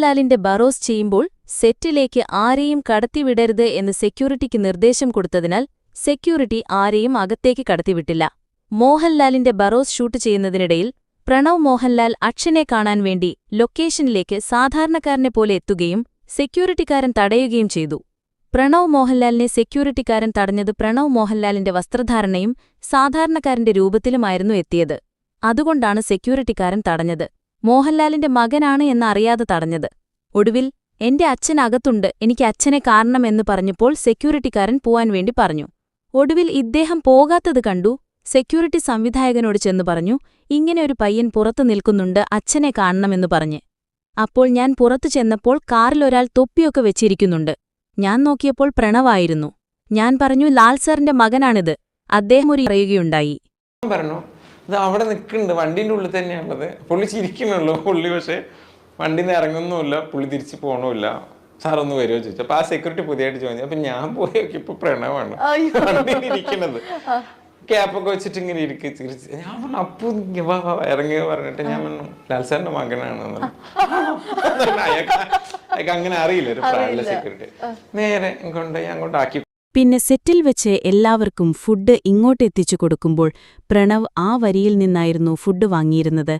മോഹൻലാലിന്റെ ബറോസ് ചെയ്യുമ്പോൾ സെറ്റിലേക്ക് ആരെയും കടത്തിവിടരുത് എന്ന് സെക്യൂരിറ്റിക്ക് നിർദ്ദേശം കൊടുത്തതിനാൽ സെക്യൂരിറ്റി ആരെയും അകത്തേക്ക് കടത്തിവിട്ടില്ല. മോഹൻലാലിന്റെ ബറോസ് ഷൂട്ട് ചെയ്യുന്നതിനിടയിൽ പ്രണവ് മോഹൻലാൽ അക്ഷനെ കാണാൻ വേണ്ടി ലൊക്കേഷനിലേക്ക് സാധാരണക്കാരനെ പോലെ എത്തുകയും സെക്യൂരിറ്റിക്കാരൻ തടയുകയും ചെയ്തു. പ്രണവ് മോഹൻലാലിനെ സെക്യൂരിറ്റിക്കാരൻ തടഞ്ഞത് പ്രണവ് മോഹൻലാലിന്റെ വസ്ത്രധാരണയും സാധാരണക്കാരന്റെ രൂപത്തിലുമായിരുന്നു എത്തിയത്. അതുകൊണ്ടാണ് സെക്യൂരിറ്റിക്കാരൻ തടഞ്ഞത്. മോഹൻലാലിന്റെ മകനാണ് എന്നറിയാതെ തടഞ്ഞത്. ഒടുവിൽ എന്റെ അച്ഛൻ അകത്തുണ്ട് എനിക്ക് അച്ഛനെ കാരണമെന്ന് പറഞ്ഞപ്പോൾ സെക്യൂരിറ്റിക്കാരൻ പോവാൻ വേണ്ടി പറഞ്ഞു. ഒടുവിൽ ഇദ്ദേഹം പോകാത്തത് കണ്ടു. സെക്യൂരിറ്റി സംവിധായകനോട് ചെന്നു പറഞ്ഞു ഇങ്ങനെ ഒരു പയ്യൻ പുറത്തു നിൽക്കുന്നുണ്ട് അച്ഛനെ കാണണമെന്ന് പറഞ്ഞ്. അപ്പോൾ ഞാൻ പുറത്തു ചെന്നപ്പോൾ കാറിലൊരാൾ തൊപ്പിയൊക്കെ വെച്ചിരിക്കുന്നുണ്ട്. ഞാൻ നോക്കിയപ്പോൾ പ്രണവായിരുന്നു. ഞാൻ പറഞ്ഞു ലാൽ സാറിന്റെ മകനാണിത്. അദ്ദേഹം ഒരു പറയുകയുണ്ടായി. പറഞ്ഞു ഇത് അവിടെ നിൽക്കുന്നുണ്ട്. വണ്ടീന്റെ ഉള്ളിൽ തന്നെയാണുള്ളത്. പുള്ളി ചിരിക്കുന്നുള്ളൂ. പുള്ളി പക്ഷേ വണ്ടിയിൽ നിന്ന് ഇറങ്ങുന്നുമില്ല. പുള്ളി തിരിച്ച് പോകണമില്ല സാറൊന്ന് വരുമോ ചോദിച്ചു. അപ്പൊ ആ സെക്യൂരിറ്റി പുതിയതായിട്ട് ചോദിച്ചു അപ്പൊ ഞാൻ പോയി നോക്കിയപ്പോ പ്രണവാണ്. വണ്ടിയിൽ ഇരിക്കുന്നത്. ക്യാപ്പൊക്കെ വെച്ചിട്ട് ഇങ്ങനെ ഇരിക്ക. ചിരിച്ച് ഞാൻ പറഞ്ഞു അപ്പു ഇറങ്ങി പറഞ്ഞിട്ട് ഞാൻ പറഞ്ഞു ലാൽ സാറിന്റെ മകനാണ്. അയാൾക്ക് അയാൾക്ക് അങ്ങനെ അറിയില്ല. ഒരു പ്രായമുള്ള സെക്യൂരിറ്റി നേരെ കൊണ്ടുപോയി അങ്ങോട്ട് ആക്കി പിന്നെ സെറ്റിൽ വെച്ച് എല്ലാവർക്കും ഫുഡ് ഇങ്ങോട്ട് എത്തിച്ചു കൊടുക്കുമ്പോൾ പ്രണവ് ആ വരിയിൽ നിന്നായിരുന്നു ഫുഡ് വാങ്ങിയിരുന്നത്.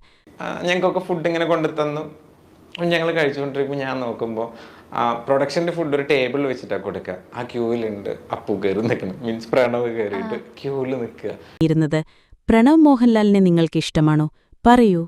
ഞങ്ങൾക്കൊക്കെ ഫുഡ് ഇങ്ങനെ കൊണ്ടു തന്നു ഞങ്ങൾ കഴിച്ചുകൊണ്ടിരിക്കുമ്പോൾ ഞാൻ നോക്കുമ്പോൾ പ്രൊഡക്ഷന്റെ ഫുഡ് ഒരു ടേബിളിൽ വെച്ചിട്ടാണ് കൊടുക്കുക ആ ക്യൂവിലുണ്ട് അപ്പു കയറി നിൽക്കണം. മീൻസ് പ്രണവ് കയറിയിട്ട് ക്യൂവിൽ നിൽക്കുക ഇരുന്നത്. പ്രണവ് മോഹൻലാലിനെ നിങ്ങൾക്ക് ഇഷ്ടമാണോ? പറയൂ.